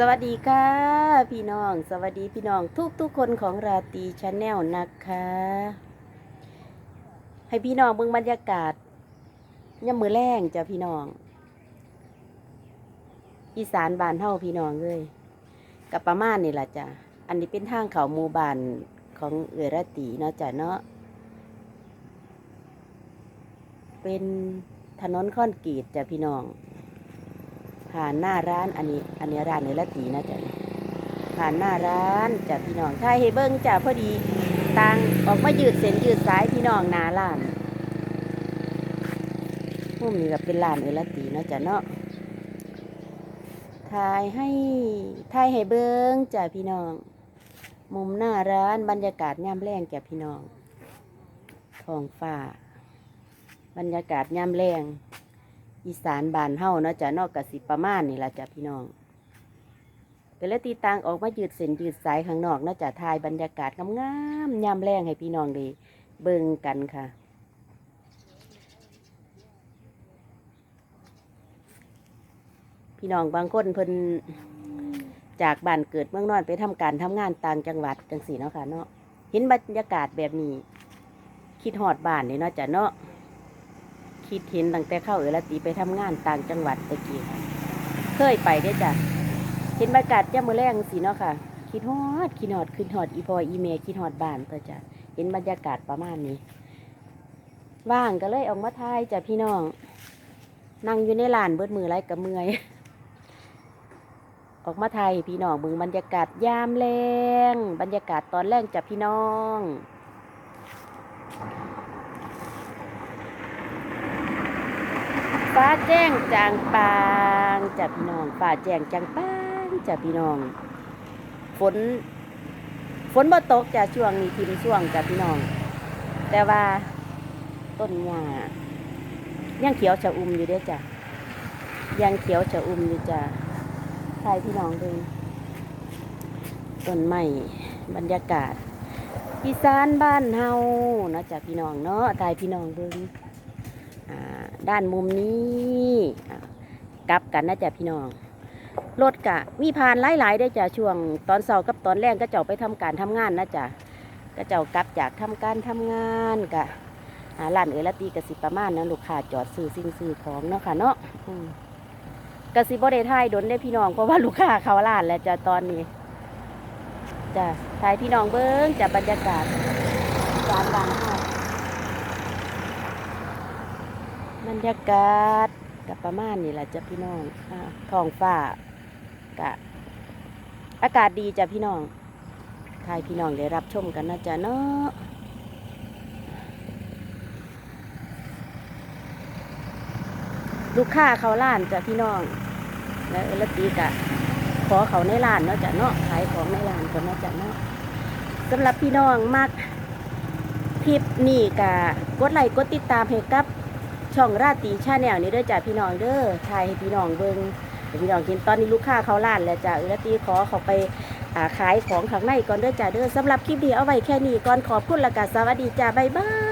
สวัสดีค่ะ พี่น้อง สวัสดีพี่น้องทุกทุกคนของราตีชาแนลนะคะ ให้พี่น้องเบิ่งบรรยากาศย่ำมือแรงจ้ะพี่น้อง อีสานบานเฮาพี่น้องเลยกับประมาณนี่แหละจ้ะอันนี้เป็นทางเขาหมู่บ้านของเอือราตีเนาะจ้ะเนาะเป็นถนนคอนกรีตจ้ะพี่น้อง ผ่านหน้าร้านอันนี้ อันนี้ร้านในละตีนะจ๊ะผ่านหน้าร้านจ้ะพี่น้องถ้าให้เบิ้งจ้ะพอดีตังออกมายืดเส้นยืดสายพี่น้องหนาร้านมุมนี้ก็เป็นร้านเอละตีนะจ้ะเนาะถ่ายให้ถ่ายให้เบิ้งจ้ะพี่น้อง มุมหน้าร้านบรรยากาศย่ำแรงจ้ะพี่น้องท้องฟ้า บรรยากาศย่ำแรง อีสานบานเฮาเนาะจ้ะนอกกสิประมาณนี่ละจ้ะพี่น้องก็เลยตีต่างออกมายืดเส้นยืดสายข้างนอกเนาะจ้ะทายบรรยากาศงามๆยามแรงให้พี่น้องด้เบิ่งกันค่ะพี่น้องบางคนเพิ่นจากบ้านเกิดเมืองนอนไปทำการทำงานต่างจังหวัดจังสีเนาะค่ะเนาะเห็นบรรยากาศแบบนี้ คิดหอดบ้านนี่เนาะจ้ะเนาะ คิดเห็นตั้งแต่เข้าเอราตีไปทำงานต่างจังหวัดตะกี้ค่ะเคยไปได้จ้ะเห็นบรรยากาศย่ำมือแรงสิเนาะค่ะคิดฮอดคิดฮอดคิดฮอดอีพออีเมคิดฮอดบ้านตัวจ้ะเห็นบรรยากาศประมาณนี้ ว่างก็เลยออกมาทายจ้ะพี่น้อง นั่งอยู่ในลานเบิดมือไรกับเมื่อยออกมาไทยพี่น้องเบึงบรรยากาศยามแรงบรรยากาศตอนแรกจ้ะพี่น้อง ฟ้าแจ้งจางปางจ้ะพี่น้อง ฟ้าแจ้งจางปางจ้ะพี่น้อง ฝน ฝนบ่ตกจ้ะช่วงนี้ทิมช่วงจ้ะพี่น้อง แต่ว่าต้นหญ้ายังเขียวชะอุ่มอยู่เด้อจ้ะยังเขียวชะอุ่มอยู่จ้ะทายพี่น้องดูต้นไม้บรรยากาศอีสานบ้านเฮานะจ้ะพี่น้องเนาะทายพี่น้องเบิ่ง ด้านมุมนี้กลับกันนะจ๊ะพี่น้องรถกะมีผ่านหลายๆได้จ้ะช่วงตอนเสาร์กับตอนแรกก็เจ้าไปทำการทำงานนะจ๊ะก็เจ้ากลับจากทำการทำงานกะอ่าร้านเอลตีกสิประมาณนั้นลูกค้าจอดซื้อสิ่งซื้อของเนาะค่ะเนาะกสิบ่ได้ทายดนได้พี่น้องเพราะว่าลูกค้าเขาร้านแล้วจ้ะตอนนี้จ้ะทายพี่น้องเบิ้งจ้ะบรรยากาศร้านบางห้า บรรยากาศกับประมาณนี่แหละจ้ะพี่น้องอท้องฟ้ากะอากาศดีจ้ะพี่น้องทายพี่น้องได้รับชมกันนะจ๊ะเนาะลูกค้าเขาล้านจ้ะพี่น้อง แล้วเอลตีกะขอเขาในร้านเนาะจ้ะเนาะขายของในร้านก็เนาะจ้ะเนาะสำหรับพี่น้องมักคลิปนี่กะกดไลค์กดติดตามให้กับ ช่องราตรีชาแนลนี้เด้อจ้ะพี่น้องเด้อทายให้พี่น้องเบิ่งให้พี่น้องกินตอนนี้ลูกค้าเขาล้านแล้วจ้ะเออราตรีขอเขาไปอาขายของข้างในก่อนเด้อจ้ะเด้อสำหรับคลิปนี้เอาไว้แค่นี้ก่อนขอบคุณละกาสวัสดีจ้ะบ๊ายบาย